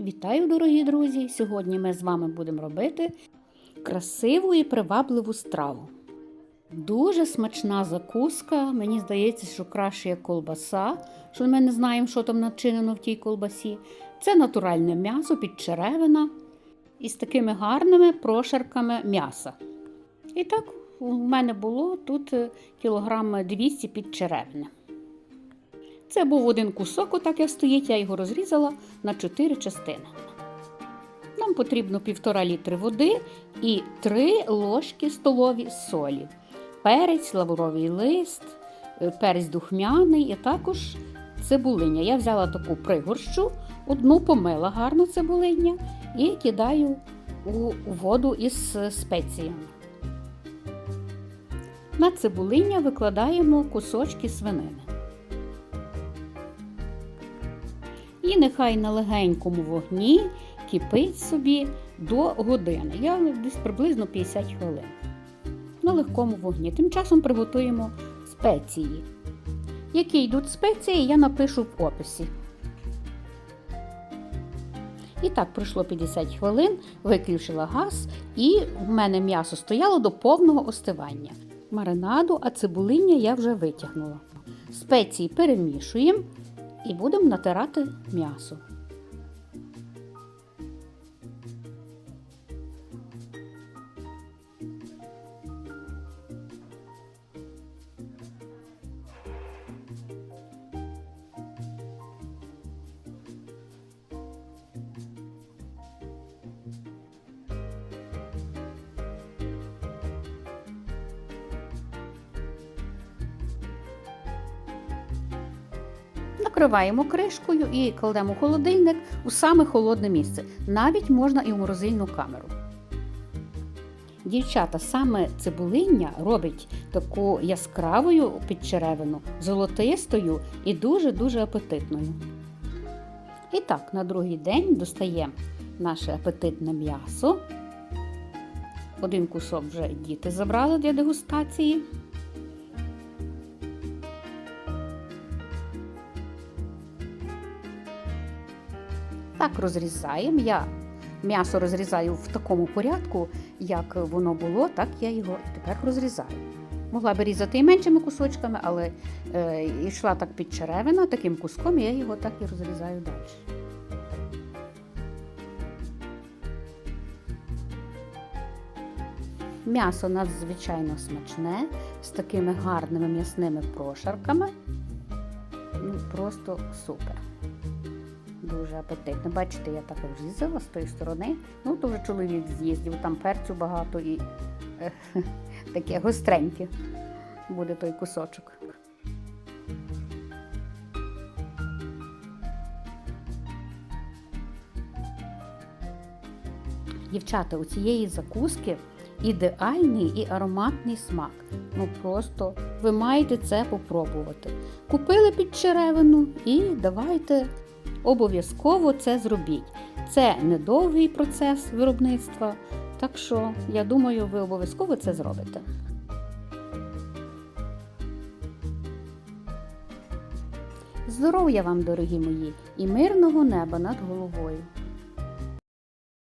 Вітаю, дорогі друзі! Сьогодні ми з вами будемо робити красиву і привабливу страву. Дуже смачна закуска. Мені здається, що краще як колбаса, що ми не знаємо, що там начинено в тій колбасі. Це натуральне м'ясо підчеревина із такими гарними прошарками м'яса. І так, у мене було тут е, кілограм 200 підчеревини. Це був один кусок, отак як стоїть, я його розрізала на 4 частини. Нам потрібно 1,5 літри води і 3 ложки столові солі, перець, лавровий лист, е, перець духмяний і також цибулиня. Я взяла таку пригорщу, одну помила гарно цибулиня і кидаю у воду із спеціями. На цибулиння викладаємо кусочки свинини. І нехай на легенькому вогні кипить собі до години. Я десь приблизно 50 хвилин. На легкому вогні. Тим часом приготуємо спеції. Які йдуть спеції, я напишу в описі. І так, пройшло 50 хвилин, виключила газ, і в мене м'ясо стояло до повного остивання. Маринаду, а цибулиння я вже витягнула. Спеції перемішуємо і будемо натирати м'ясо. Накриваємо кришкою і кладемо холодильник у саме холодне місце. Навіть можна і в морозильну камеру. Дівчата, саме цибулиння робить таку яскравою підчеревину, золотистою і дуже-дуже апетитною. І так, на другий день достаємо наше апетитне м'ясо. Один кусок вже діти забрали для дегустації. Так розрізаємо. Я м'ясо розрізаю в такому порядку, як воно було, так я його тепер розрізаю. Могла би різати і меншими кусочками, але е, йшла так під черевина, таким куском, я його так і розрізаю далі. М'ясо надзвичайно смачне, з такими гарними м'ясними прошарками. Ну, Просто супер. Дуже апетитно. Бачите, я так розрізала з тої сторони. Ну, вже чоловік з'їздив, там перцю багато і е, таке гостреньке буде той кусочок. Дівчата, у цієї закуски ідеальний і ароматний смак. Ну просто ви маєте це попробувати. Купили під черевину і давайте обов'язково це зробіть. Це недовгий процес виробництва, так що я думаю, ви обов'язково це зробите. Здоров'я вам, дорогі мої, і мирного неба над головою!